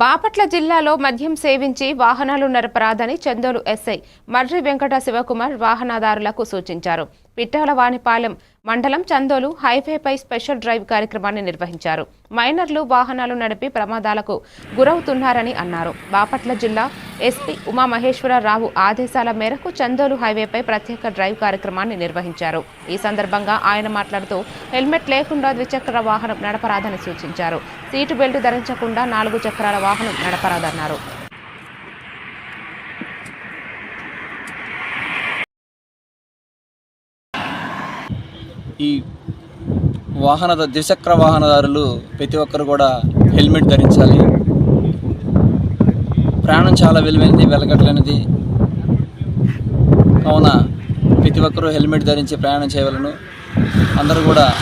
బాపట్ల జిల్లాలో మద్యం సేవించి వాహనాలు నడపరాదని చందోలు ఎస్ఐ మర్రి వెంకట శివకుమార్ వాహనదారులకు సూచించారు. పిట్టలవాణిపాలెం మండలం చందోలు హైవేపై స్పెషల్ డ్రైవ్ కార్యక్రమాన్ని నిర్వహించారు. మైనర్లు వాహనాలు నడిపి ప్రమాదాలకు గురవుతున్నారని అన్నారు. బాపట్ల జిల్లా ఎస్పీ ఉమామహేశ్వరరావు ఆదేశాల మేరకు చందోలు హైవేపై ప్రత్యేక డ్రైవ్ కార్యక్రమాన్ని నిర్వహించారు. ఈ సందర్భంగా ఆయన మాట్లాడుతూ హెల్మెట్ లేకుండా ద్విచక్ర వాహనం నడపరాదని సూచించారు. సీటు బెల్ట్ ధరించకుండా నాలుగు చక్రాల వాహనం నడపరాదన్నారు. ఈ వాహన ద్విచక్ర వాహనదారులు ప్రతి ఒక్కరు కూడా హెల్మెట్ ధరించాలి. ప్రాణం చాలా విలువైనది వెలగట్లేనిది. కావున ప్రతి ఒక్కరూ హెల్మెట్ ధరించి ప్రయాణం చేయవలను. అందరూ కూడా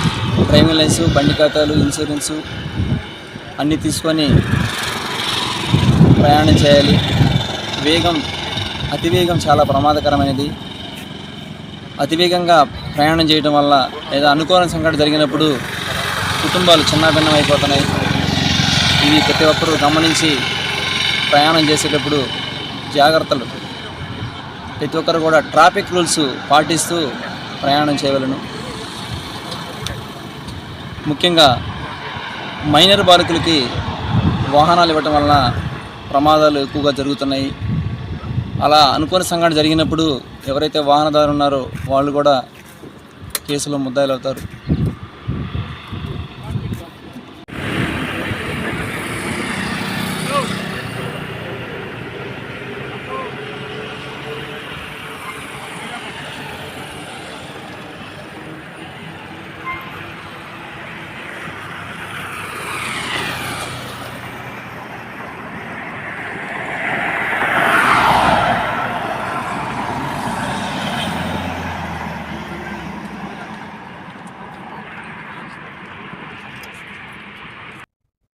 డ్రైవింగ్ లైసెన్స్ బండి ఖాతాలు ఇన్సూరెన్సు అన్నీ తీసుకొని ప్రయాణం చేయాలి. వేగం అతివేగం చాలా ప్రమాదకరమైనది. అతివేగంగా ప్రయాణం చేయడం వల్ల లేదా అనుకోని సంఘటన జరిగినప్పుడు కుటుంబాలు చిన్నాభిన్నం అయిపోతున్నాయి. ఇవి ప్రతి ఒక్కరూ గమనించి ప్రయాణం చేసేటప్పుడు జాగ్రత్తలు. ప్రతి ఒక్కరు కూడా ట్రాఫిక్ రూల్స్ పాటిస్తూ ప్రయాణం చేయవలను. ముఖ్యంగా మైనర్ బాలికలకి వాహనాలు ఇవ్వటం వలన ప్రమాదాలు ఎక్కువగా జరుగుతున్నాయి. అలా అనుకోని సంఘటన జరిగినప్పుడు ఎవరైతే వాహనదారు ఉన్నారో వాళ్ళు కూడా కేసులో ముద్దాయిలు అవుతారు